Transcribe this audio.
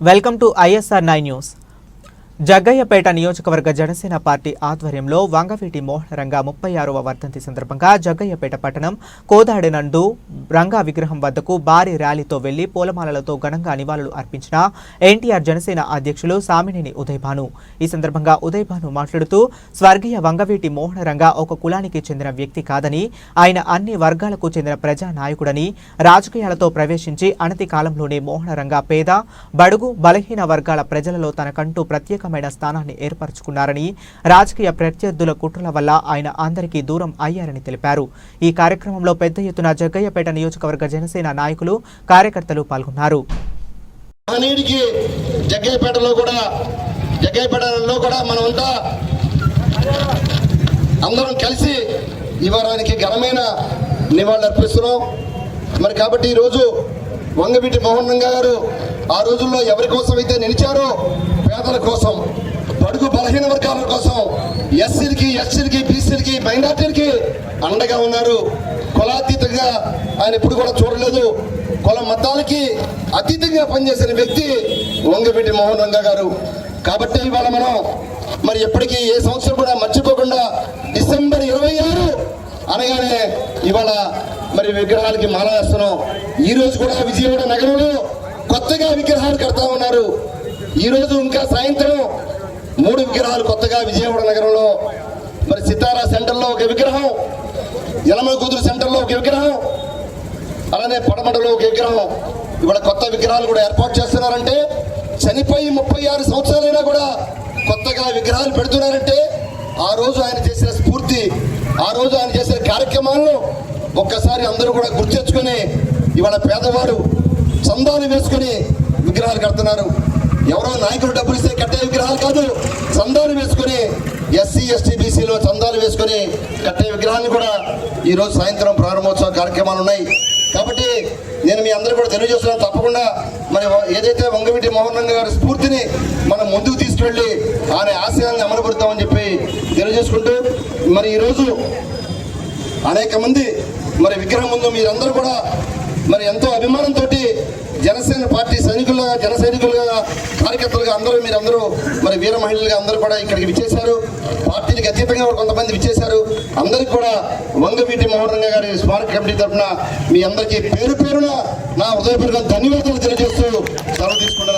welcome to ISR nine news Jaggayyapeta నియోజకవర్గ Janasena party ఆధ్వర్యంలో వంగవీటి మోహనరంగ ముప్పై ఆరవ వర్ధంతి సందర్భంగా జగ్గయ్యపేట పట్టణం కోదాడినందు రంగా విగ్రహం వద్దకు భారీ ర్యాలీతో వెళ్ళి పూలమాలలతో ఘనంగా నివాళులు అర్పించిన ఎన్టీఆర్ జనసేన అధ్యక్షులు సామినేని ఉదయభాను. ఈ సందర్భంగా ఉదయభాను మాట్లాడుతూ స్వర్గీయ వంగవీటి మోహనరంగ ఒక కులానికి చెందిన వ్యక్తి కాదని ఆయన అన్ని వర్గాలకు చెందిన ప్రజా నాయకుడని రాజకీయాలతో ప్రవేశించి అనతి కాలంలోనే మోహనరంగ పేద బడుగు బలహీన వర్గాల ప్రజలలో తనకంటూ ప్రత్యేక ప్రత్యేకమైన స్థానాన్ని ఏర్పరచుకున్నారని రాజకీయ ప్రత్యర్థుల కుట్రల వల్ల ఆయన అందరికీ దూరం అయ్యారని తెలిపారు. ఈ కార్యక్రమంలో పెద్ద ఎత్తున జగ్గయ్యపేట నియోజకవర్గ జనసేన నాయకులు కార్యకర్తలు పాల్గొన్నారు. జగ్గయ్యపేటలో కూడా జగ్గయ్యపేటలో కూడా మనమంతా అందరం కలిసి ఇవ్వడానికి ఘనమైన నివాళులు అర్పిస్తున్నాం. మరి కాబట్టి ఈరోజు వంగవీటి మోహన్ రంగా గారు ఆ రోజుల్లో ఎవరి కోసం అయితే నిలిచారో పేదల కోసం బడుగు బలహీన వర్గాల కోసం ఎస్సీలకి ఎస్సీలకి బీసీలకి మైనార్టీలకి అండగా ఉన్నారు. కులాతీతంగా ఆయన ఎప్పుడు కూడా చూడలేదు. కుల మతాలకి అతీతంగా పనిచేసిన వ్యక్తి వంగవీటి మోహన్ రంగా గారు. కాబట్టి ఇవాళ మనం మరి ఎప్పటికీ ఏ సంవత్సరం కూడా మర్చిపోకుండా డిసెంబర్ ఇరవై ఆరు అనగానే ఇవాళ మరి విగ్రహాలకి మాల వేస్తున్నాం. ఈ రోజు కూడా విజయవాడ నగరంలో కొత్తగా విగ్రహాలు కడతా ఉన్నారు. ఈరోజు ఇంకా సాయంత్రం మూడు విగ్రహాలు కొత్తగా విజయవాడ నగరంలో మరి సితారా సెంటర్లో ఒక విగ్రహం యలమ కుదురు సెంటర్లో ఒక విగ్రహం అలానే పడమటలో ఒక విగ్రహం. ఇవాళ కొత్త విగ్రహాలు కూడా ఏర్పాటు చేస్తున్నారంటే చనిపోయి ముప్పై ఆరు సంవత్సరాలైనా కూడా కొత్తగా విగ్రహాలు పెడుతున్నారంటే ఆ రోజు ఆయన చేసిన స్ఫూర్తి ఆ రోజు ఆయన చేసిన కార్యక్రమాలను ఒక్కసారి అందరూ కూడా గుర్తెచ్చుకొని ఇవాళ పేదవారు చందాలు వేసుకొని విగ్రహాలు కడుతున్నారు. ఎవరో నాయకులు డబ్బులు ఇస్తే కట్టే విగ్రహాలు కాదు. చందాలు వేసుకొని ఎస్సీ ఎస్టీ బీసీలో చందాలు వేసుకొని కట్టే విగ్రహాన్ని కూడా ఈ రోజు సాయంత్రం ప్రారంభోత్సవ కార్యక్రమాలు ఉన్నాయి. కాబట్టి నేను మీ అందరూ కూడా తెలియజేస్తున్నాను. తప్పకుండా మరి ఏదైతే వంగవీటి మోహన్ గారి స్ఫూర్తిని మనం ముందుకు తీసుకువెళ్ళి ఆయన ఆశయాలను అమలుపరుద్దామని చెప్పి తెలియజేసుకుంటూ మరి ఈరోజు అనేక మంది మరి విగ్రహం ముందు మీరందరూ కూడా మరి ఎంతో అభిమానంతో జనసేన పార్టీ సైనికులుగా జన సైనికులుగా కార్యకర్తలుగా అందరూ మీరందరూ మరి వీర మహిళలుగా అందరూ కూడా ఇక్కడికి విచ్చేశారు. పార్టీలకు అతీతంగా కొంతమంది విచ్చేశారు. అందరికీ కూడా వంగవీటి మోహన్ గారి స్మారక కమిటీ తరఫున మీ అందరికీ పేరు పేరున నా హృదయపూర్వక ధన్యవాదాలు తెలియజేస్తూ సెలవు తీసుకుంటారు